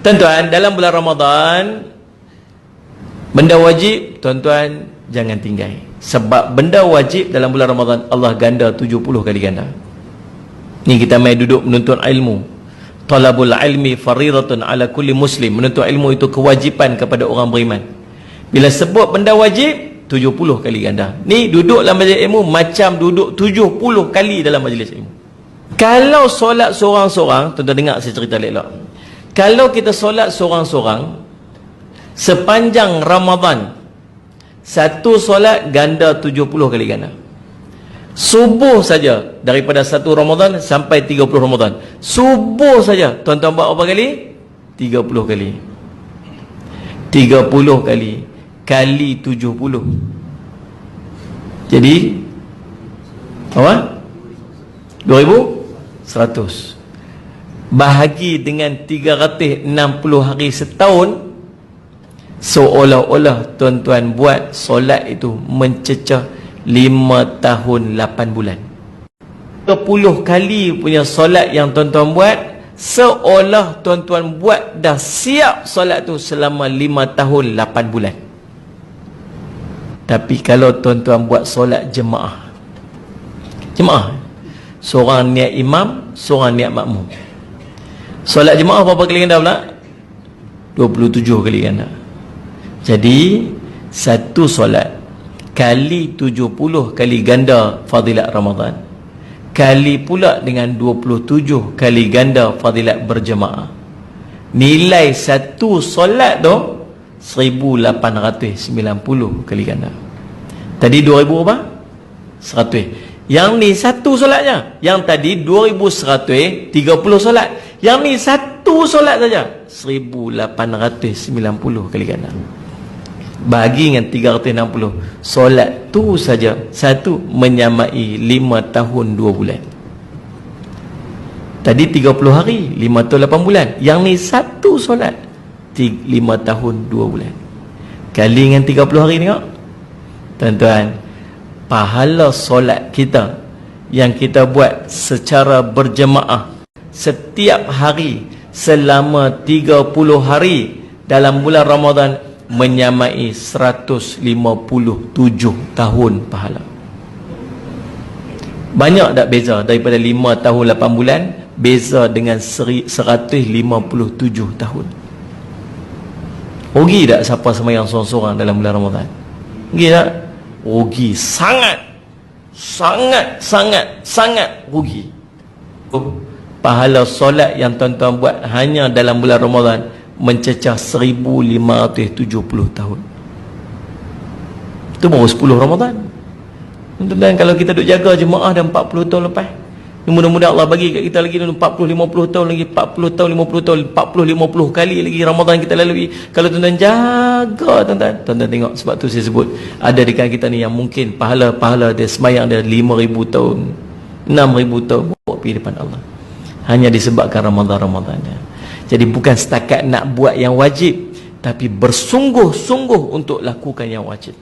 Tuan-tuan, dalam bulan Ramadan benda wajib tuan-tuan jangan tinggal. Sebab benda wajib dalam bulan Ramadan Allah ganda 70 kali ganda. Ni kita mai duduk menuntut ilmu. Talabul ilmi faridatun ala kulli muslim. Menuntut ilmu itu kewajipan kepada orang beriman. Bila sebut benda wajib 70 kali ganda. Ni duduk dalam majlis ilmu macam duduk 70 kali dalam majlis ilmu. Kalau solat seorang-seorang, tuan-tuan dengar saya cerita elok kalau kita solat seorang-seorang sepanjang Ramadan satu solat ganda 70 kali ganda. Subuh saja daripada satu Ramadan sampai 30 Ramadan. Subuh saja tuan-tuan buat berapa kali? 30 kali. 30 kali kali 70 jadi apa? 2100 bahagi dengan 360 hari setahun seolah-olah tuan-tuan buat solat itu mencecah 5 tahun 8 bulan. 10 kali punya solat yang tuan-tuan buat seolah tuan-tuan buat dah siap solat tu selama 5 tahun 8 bulan. Tapi kalau tuan-tuan buat solat jemaah jemaah seorang niat imam seorang niat makmum Solat jemaah berapa kali ganda pula? 27 kali ganda. Jadi satu solat kali 70 kali ganda fadilat Ramadan. Kali pula dengan 27 kali ganda fadilat berjemaah. Nilai satu solat tu 1890 kali ganda. Tadi 2000 apa? 100. Yang ni satu solatnya. Yang tadi 2130 solat. Yang ni satu solat saja. 1890 kali ganda Bagi dengan 360 Solat tu saja. Satu menyamai 5 tahun 2 bulan. Tadi 30 hari 5 tahun 8 bulan. Yang ni satu solat 5 tahun 2 bulan. Kali dengan 30 hari tengok. Tuan-tuan Pahala solat kita Yang kita buat secara berjemaah setiap hari selama 30 hari dalam bulan Ramadan menyamai 157 tahun pahala. Banyak tak beza daripada 5 tahun 8 bulan beza dengan 157 tahun. Rugi tak siapa semayang seorang-seorang dalam bulan Ramadan? Rugi tak? Rugi sangat. Sangat, sangat, sangat rugi. Oh pahala solat yang tuan-tuan buat hanya dalam bulan Ramadan mencecah 1570 tahun. Itu baru 10 Ramadan. Tuan-tuan kalau kita duduk jaga jemaah dah 40 tahun lepas mudah-mudahan Allah bagi kat kita lagi 40-50 tahun lagi 40 tahun 50 tahun 40-50 kali lagi Ramadan kita lalui. Kalau tuan-tuan jaga tuan-tuan. Tuan-tuan tengok sebab tu saya sebut ada dekat kita ni yang mungkin pahala-pahala dia semayang dia 5,000 tahun 6,000 tahun bawa pergi depan Allah hanya disebabkan Ramadan-Ramadan jadi bukan setakat nak buat yang wajib tapi bersungguh-sungguh untuk lakukan yang wajib